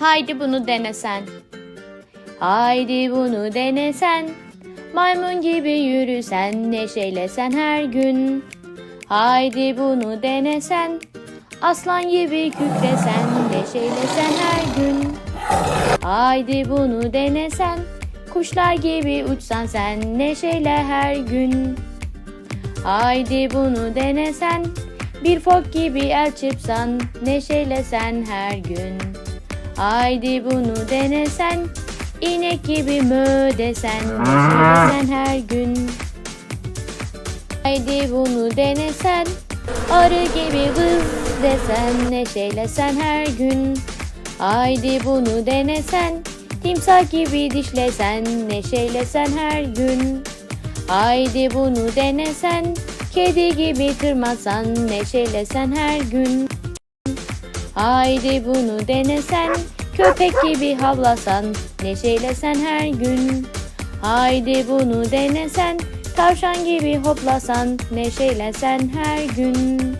Haydi bunu denesen. Haydi bunu denesen. Maymun gibi yürüsen, neşeylesen her gün. Haydi bunu denesen. Aslan gibi kükresen, neşeylesen her gün. Haydi bunu denesen. Kuşlar gibi uçsan sen, neşeyle her gün. Haydi bunu denesen. Bir fok gibi el çırpsan, neşeyle sen her gün. Haydi bunu denesen. İnek gibi mö desen, neşeyle sen her gün. Haydi bunu denesen. Arı gibi vız desen, neşeyle sen her gün. Haydi bunu denesen. Timsah gibi dişlesen, neşeyle sen her gün. Haydi bunu denesen. Kedi gibi tırmasan, neşeyle sen her gün. Haydi bunu denesen. Köpek gibi havlasan, neşeyle sen her gün. Haydi bunu denesen. Tavşan gibi hoplasan, neşeyle sen her gün.